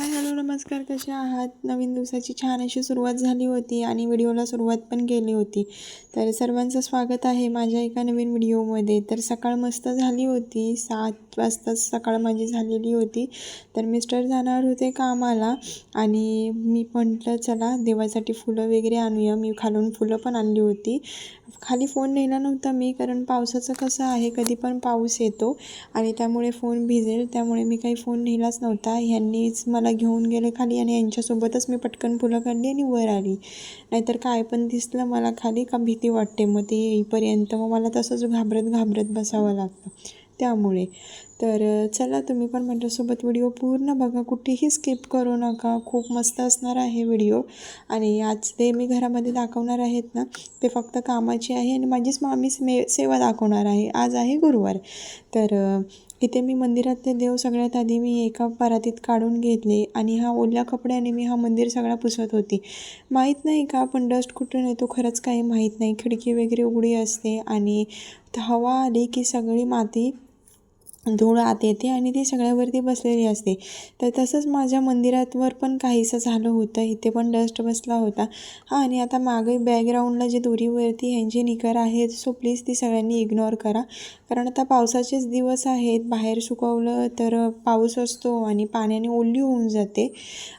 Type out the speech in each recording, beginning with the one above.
Hi hello नमस्कार. कसे आहात? नवीन दिवसाची छान अशी सुरुवात झाली होती आणि व्हिडिओला सुरुवात पण केली होती. तर सर्वांचं स्वागत आहे माझ्या एका नवीन व्हिडिओमध्ये. तर सकाळ मस्त झाली होती. सात वाजता सकाळ माझी झालेली होती. तर मिस्टर जाणार होते कामाला आणि मी म्हटलं चला देवासाठी फुलं वगैरे आणूया. मी खालून फुलं पण आणली होती. खाली फोन नेला नव्हता मी कारण पावसाचं कसं आहे कधी पण पाऊस येतो आणि त्यामुळे फोन भिजेल. त्यामुळे मी काही फोन नेलाच नव्हता. ह्यांनीच मला घेऊन गेले खाली आणि यांच्यासोबतच मी पटकन फुलं काढली आणि वर आली. नाहीतर काय पण दिसलं मला खाली का भीती वाटते. मग ते येईपर्यंत मग मला तसंच घाबरत घाबरत बसावं लागतं. त्यामुळे. तर चला तुम्ही पण माझ्यासोबत व्हिडिओ पूर्ण बघा. कुठेही स्किप करू नका. खूप मस्त असणार आहे व्हिडिओ. आणि आज ते मी घरामध्ये दाखवणार आहेत ना ते फक्त कामाची आहे आणि माझीच मामी मे सेवा दाखवणार आहे. आज आहे गुरुवार. तर इथे मी मंदिरातले देव सगळ्यात आधी मी एका परातीत काढून घेतले आणि हा ओल्या कपड्याने मी हा मंदिर सगळा पुसत होती. माहीत नाही का पण डस्ट कुठून येतो खरंच काही माहीत नाही. खिडकी वगैरे उघडी असते आणि हवा आली की सगळी माती धूळ आत येते आणि ती सगळ्यावरती बसलेली असते. तर तसंच माझ्या मंदिरातवर पण काहीसं झालं होतं. इथे पण डस्ट बसला होता. हां आणि आता मागे बॅकग्राऊंडला जे दोरीवरती ह्यांची निकर आहेत सो प्लीज ती सगळ्यांनी इग्नोर करा. कारण आता पावसाचेच दिवस आहेत. बाहेर सुकवलं तर पाऊस असतो आणि पाण्याने ओली होऊन जाते.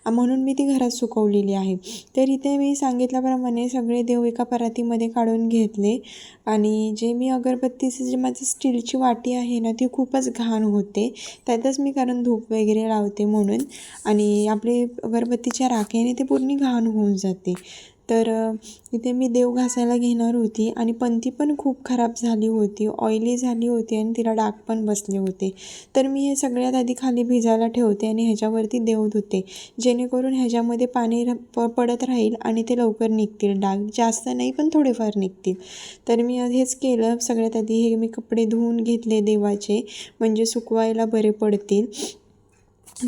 म्हणून मी ती घरात सुकवलेली आहे. तर इथे मी सांगितल्याप्रमाणे सगळे देव एका परातीमध्ये काढून घेतले. आणि जे मी अगरबत्तीचं जे माझं स्टीलची वाटी आहे ना ती खूपच घाण होते. त्यातच मी कारण धूप वगैरे लावते म्हणून. आणि आपले अगरबत्तीच्या राखेने ते पूर्ण घाण होऊन जाते. तर इथे मी देव घासायला घेणार होती आणि पंथी पण खूप खराब झाली होती. ऑइली झाली होती आणि तिला डाग पण बसले होते. तर मी हे सगळ्यात आधी खाली भिजायला ठेवते आणि ह्याच्यावरती देव धुते. जेणेकरून ह्याच्यामध्ये पाणी प पडत राहील आणि ते लवकर निघतील. डाग जास्त नाही पण थोडेफार निघतील. तर मी हेच केलं. सगळ्यात आधी हे मी कपडे धुवून घेतले देवाचे. म्हणजे सुकवायला बरे पडतील.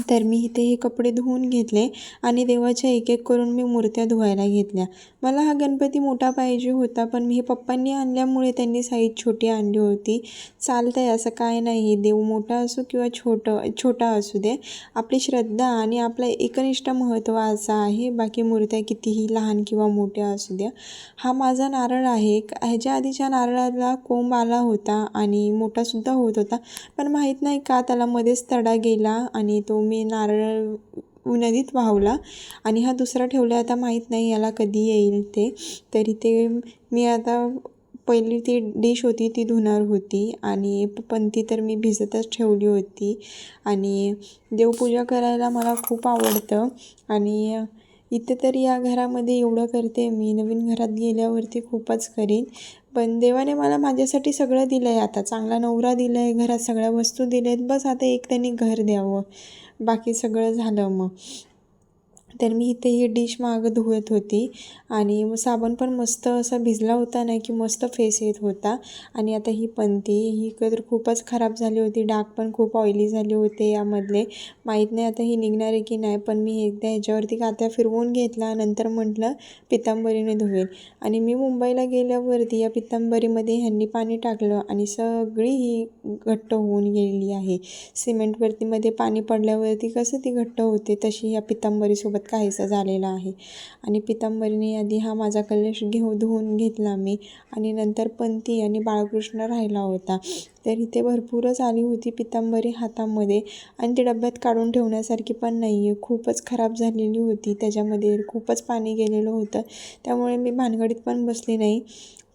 तर मी इथे हे कपडे धुवून घेतले आणि देवाच्या एक एक करून मी मूर्त्या धुवायला घेतल्या. मला हा गणपती मोठा पाहिजे होता पण मी हे पप्पांनी आणल्यामुळे त्यांनी साईज छोटी आणली होती. चालतं आहे असं काय नाही. देव मोठा असो किंवा छोटं छोटा असू दे. आपली श्रद्धा आणि आपला एकनिष्ठ महत्त्व असं आहे. बाकी मूर्त्या कितीही लहान किंवा मोठ्या असू द्या. हा माझा नारळ आहे. ह्याच्या आधीच्या नारळाला कोंब आला होता आणि मोठासुद्धा होत होता. पण माहीत नाही का त्याला मध्येच तडा गेला आणि तो मी नारळ नदीत वाहवला आणि हा दुसरा ठेवला. आता माहीत नाही याला कधी येईल ते. तरी ते मी आता पहिली ती डिश होती ती धुणार होती आणि पंती तर मी भिजतच ठेवली होती. आणि देवपूजा करायला मला खूप आवडतं. आणि इथे तर या घरामध्ये एवढं करते. मी नवीन घरात गेल्यावरती खूपच करीन. पण देवाने मला माझ्यासाठी सगळं दिलं आहे आता. चांगला नवरा दिला आहे घरात सगळ्या वस्तू दिल्या आहेत बस आता एक त्यांनी घर द्यावं. बाकी सगळं झालं मग. तर मी इथे ही डिश मागं धुवत होती. आणि मग साबण पण मस्त असा भिजला होता ना की मस्त फेस येत होता. आणि आता ही पंती ही तर खूपच खराब झाली होती. डाग पण खूप ऑइली झाले होते यामधले. माहीत नाही आता ही निघणार आहे की नाही पण मी एकदा ह्याच्यावरती कात्या फिरवून घेतला. नंतर म्हटलं पितांबरीने धुवेल. आणि मी मुंबईला गेल्यावरती या पितांबरीमध्ये ह्यांनी पाणी टाकलं आणि सगळी ही घट्ट होऊन गेलेली आहे. सिमेंटवरतीमध्ये पाणी पडल्यावरती कसं ती घट्ट होते तशी या पितांबरीसोबत काहीसा झालेला आहे. आणि पितांबरीने आधी हा माझा कलश घेऊ धुवून घेतला मी. आणि नंतर पंती आणि बाळकृष्ण राहिला होता. तर इथे भरपूरच आली होती पितांबरी हातामध्ये. आणि ती डब्यात काढून ठेवण्यासारखी पण नाही आहे खूपच खराब झालेली होती. त्याच्यामध्ये खूपच पाणी गेलेलं होतं. त्यामुळे मी भानगडीत पण बसली नाही.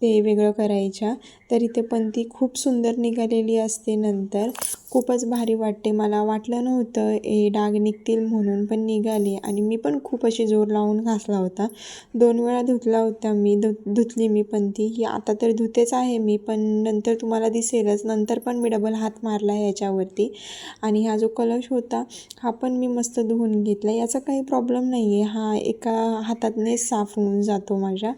ते वेगळं करायच्या. तर इथे पण ती खूप सुंदर निघालेली असते नंतर. खूपच भारी वाटते. मला वाटलं नव्हतं हे डाग निघतील म्हणून पण निघाले. आणि मी पण खूप अशी जोर लावून घासला होता. दोन वेळा धुतला होता मी. धु धुतली मी पण ती ही आता तर धुतेच आहे मी पण नंतर तुम्हाला दिसेलच. नंतर पण मी डबल हात मारला आहे याच्यावरती आणि हा जो कलश होता हा पण मी मस्त धुवून घेतला. याचा काही प्रॉब्लेम नाही आहे हा एका हातातने साफ होऊन जातो माझ्या.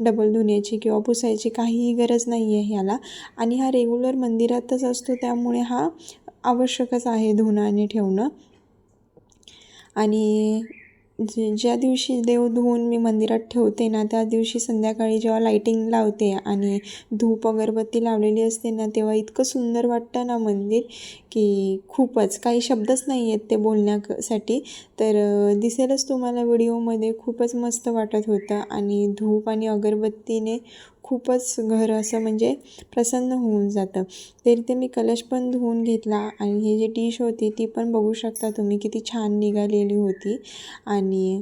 डबल धुण्याची किंवा पुसायची काहीही गरज नाही आहे ह्याला. आणि हा रेग्युलर मंदिरातच असतो त्यामुळे हा आवश्यकच आहे धुणं आणि ठेवणं. आणि जे ज्या दिवशी देव धुवून मी मंदिरात ठेवते ना त्या दिवशी संध्याकाळी जेव्हा लाईटिंग लावते आणि धूप अगरबत्ती लावलेली असते ना तेव्हा इतकं सुंदर वाटतं ना मंदिर की खूपच. काही शब्दच नाही आहेत ते बोलण्यासाठी. तर दिसेलच तुम्हाला व्हिडिओमध्ये खूपच मस्त वाटत होतं. आणि धूप आणि अगरबत्तीने खूपच घर असं म्हणजे प्रसन्न होऊन जातं. तरी ते मी कलश पण धुवून घेतला आणि ही जी डिश होती ती पण बघू शकता तुम्ही किती छान निघालेली होती आणि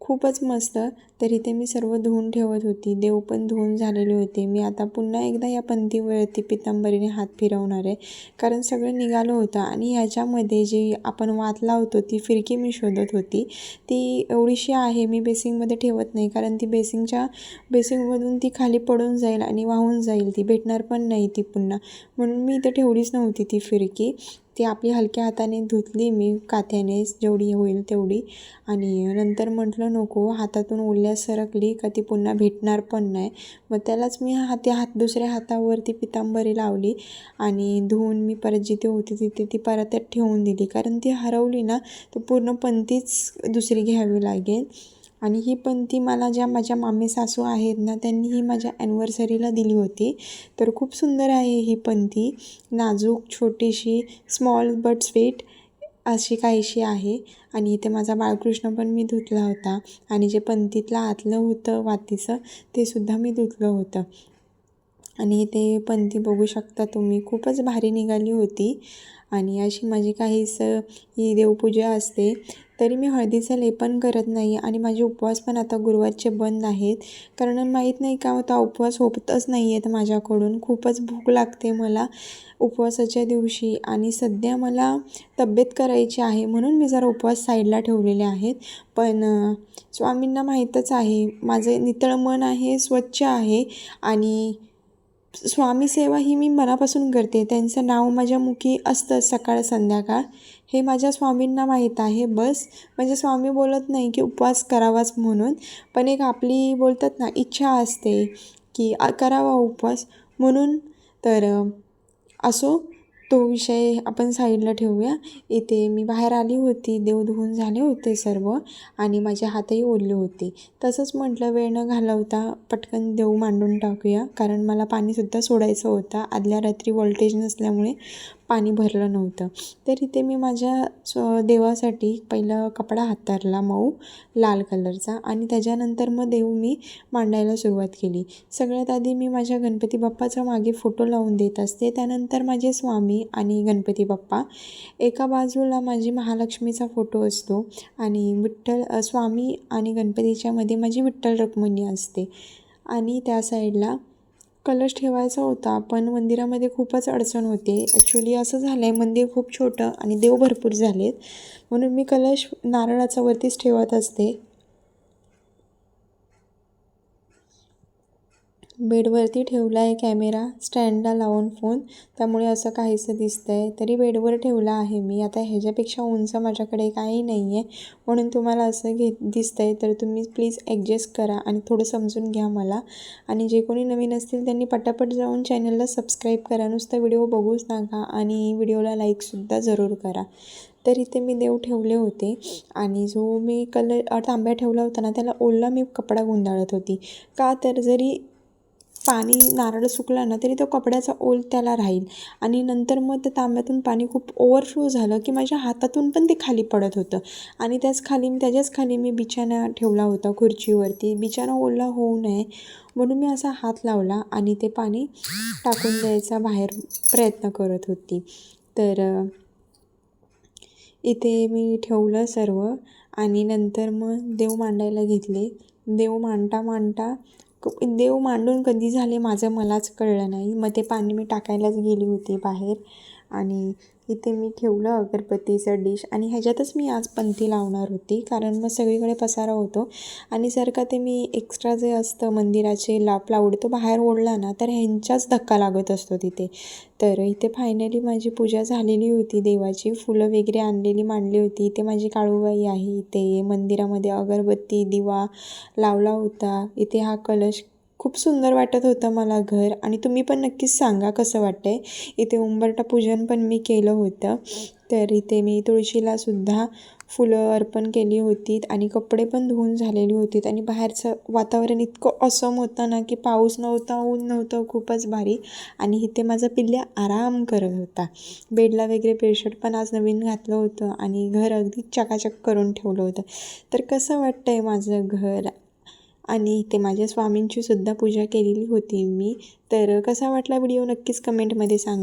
खूपच मस्त. तर इथे मी सर्व धुवून ठेवत होती. देव पण धुवून झालेले होते. मी आता पुन्हा एकदा या पंथीवरती पितांबरीने हात फिरवणार आहे. कारण सगळं निघालं होतं आणि ह्याच्यामध्ये जी आपण वात लावतो ती फिरकी मी शोधत होती. ती एवढीशी आहे मी बेसिंगमध्ये ठेवत नाही. कारण ती बेसिंगच्या बेसिंगमधून ती खाली पडून जाईल आणि वाहून जाईल. ती भेटणार पण नाही ती पुन्हा. म्हणून मी इथे ठेवलीच नव्हती ती फिरकी. ती आपली हलक्या हाताने धुतली मी काथ्याने जेवढी होईल तेवढी. आणि नंतर म्हटलं नको हातातून ओल्या ओल्यास सरकली का ती पुन्हा भेटणार पण नाही. मग त्यालाच मी हाती हात दुसऱ्या हातावरती पितांबरी लावली आणि धुवून मी परत जिथे होती तिथे ती परत ठेवून दिली. कारण ती हरवली ना तर पूर्ण पंतीच दुसरी घ्यावी लागेल. आणि ही पंथी मला ज्या माझ्या मामी सासू आहेत ना त्यांनी ही माझ्या ॲनिव्हर्सरीला दिली होती. तर खूप सुंदर आहे ही पंथी नाजूक छोटीशी स्मॉल बट स्वीट अशी काहीशी आहे. आणि इथे माझा बाळकृष्ण पण मी धुतला होता. आणि जे पंतीतलं आतलं होतं वातीचं ते सुद्धा मी धुतलं होतं. आणि ते पंती बघू शकता तुम्ही. खूपच भारी निघाली होती. आणि अशी माझी काहीस ही देवपूजा असते. तरी मी हळदीचं लेपन करत नाही आणि माझे उपवास पण आता गुरुवारचे बंद आहेत. कारण माहीत नाही का आता उपवास होतच नाही आहेत माझ्याकडून. खूपच भूक लागते मला उपवासाच्या दिवशी. आणि सध्या मला तब्येत करायची आहे म्हणून मी जरा उपवास साईडला ठेवलेले आहेत. पण स्वामींना माहीतच आहे. माझे नितळ मन आहे स्वच्छ आहे. आणि स्वामीसेवा ही मी मनापासून करते. त्यांचं नाव माझ्या मुखी असतं सकाळ संध्याकाळ. हे माझ्या स्वामींना माहीत आहे बस. म्हणजे स्वामी बोलत नाही की उपवास करावाच म्हणून. पण एक आपली बोलतात ना इच्छा असते की करावा उपवास. म्हणून तर असो. तो विषय आपण साईडला ठेवूया. इथे मी बाहेर आली होती देव धुवून झाले होते सर्व आणि माझे हातही ओढले होते. तसंच म्हटलं वेळ न घालवता पटकन देव मांडून टाकूया कारण मला पाणीसुद्धा सोडायचं होतं. आदल्या रात्री वोल्टेज नसल्यामुळे पाणी भरलं नव्हतं. तर इथे मी माझ्या स्व देवासाठी पहिलं कपडा हातारला मऊ लाल कलरचा आणि त्याच्यानंतर मग देव मी मांडायला सुरुवात केली. सगळ्यात आधी मी माझ्या गणपती बाप्पाचा मागे फोटो लावून देत असते. त्यानंतर माझे स्वामी आणि गणपती बाप्पा एका बाजूला माझी महालक्ष्मीचा फोटो असतो आणि विठ्ठल स्वामी आणि गणपतीच्यामध्ये माझी विठ्ठल रखुमाई असते. आणि त्या साईडला कलश ठेवायचा होता पण मंदिरामध्ये खूपच अडचण होते. ॲक्च्युली असं झालं आहे मंदिर खूप छोटं आणि देव भरपूर झालेत. म्हणून मी कलश नारळाचा वरतीच ठेवत असते. बेडवरती ठेवला आहे कॅमेरा स्टँडला लावून फोन. त्यामुळे असं काहीसं दिसतं आहे तरी बेडवर ठेवला आहे मी. आता ह्याच्यापेक्षा उंच माझ्याकडे काही नाही आहे म्हणून तुम्हाला असं घेत दिसतं आहे तर तुम्ही प्लीज ॲडजस्ट करा आणि थोडं समजून घ्या मला. आणि जे कोणी नवीन असतील त्यांनी पटापट जाऊन चॅनलला सबस्क्राईब करा. नुसतं व्हिडिओ बघूच नका आणि व्हिडिओला लाईकसुद्धा जरूर करा. तर इथे मी देव ठेवले होते. आणि जो मी कलर तांब्या ठेवला होता ना त्याला ओला मी कपडा गुंडाळत होती. का तर जरी पाणी नारळ सुकला ना तरी तो कपड्याचा ओल त्याला राहील. आणि नंतर मग त्या तांब्यातून पाणी खूप ओव्हरफ्लो झालं की माझ्या हातातून पण ते खाली पडत होतं. आणि त्याच खाली त्याच्याच खाली मी बिछाना ठेवला होता खुर्चीवरती. बिछाना ओला होऊ नये म्हणून मी असा हात लावला आणि ते पाणी टाकून द्यायचा बाहेर प्रयत्न करत होती. तर इथे मी ठेवलं सर्व आणि नंतर मग देव मांडायला घेतले. देव मांडता मांडता देव मांडून कधी झाले माझं मलाच कळलं नाही. मग ते पाणी मी टाकायलाच गेली होती बाहेर. आणि इथे मी ठेवलं अगरबत्तीचं डिश आणि ह्याच्यातच मी आज पंथी लावणार होती कारण मग सगळीकडे पसारा होतो. आणि जर का ते मी एक्स्ट्रा जे असतं मंदिराचे लाप लावड तो बाहेर ओढला ना तर ह्यांचाच धक्का लागत असतो तिथे. तर इथे फायनली माझी पूजा झालेली होती देवाची फुलं वगैरे आणलेली मांडली होती. इथे माझी काळूबाई आहे इथे मंदिरामध्ये अगरबत्ती दिवा लावला होता. इथे हा कलश खूप सुंदर वाटत होतं मला घर. आणि तुम्ही पण नक्कीच सांगा कसं वाटतं आहे इथे उंबरटा पूजन पण मी केलं होतं. तर इथे मी तुळशीलासुद्धा फुलं अर्पण केली होती आणि कपडे पण धुवून झालेली होती. आणि बाहेरचं वातावरण इतकं असम होतं ना की पाऊस नव्हता ऊन नव्हतं खूपच भारी. आणि इथे माझा पिल्ल्या आराम करत होता. बेडला वगैरे बेडशीट पण आज नवीन घातलं होतं आणि घर अगदी चकाचक करून ठेवलं होतं. तर कसं वाटतं आहे माझं घर? आणि इथे माझ्या स्वामींची सुद्धा पूजा केलेली होती मी. तर कसा वाटला व्हिडिओ? नक्कीच कमेंटमध्ये सांग.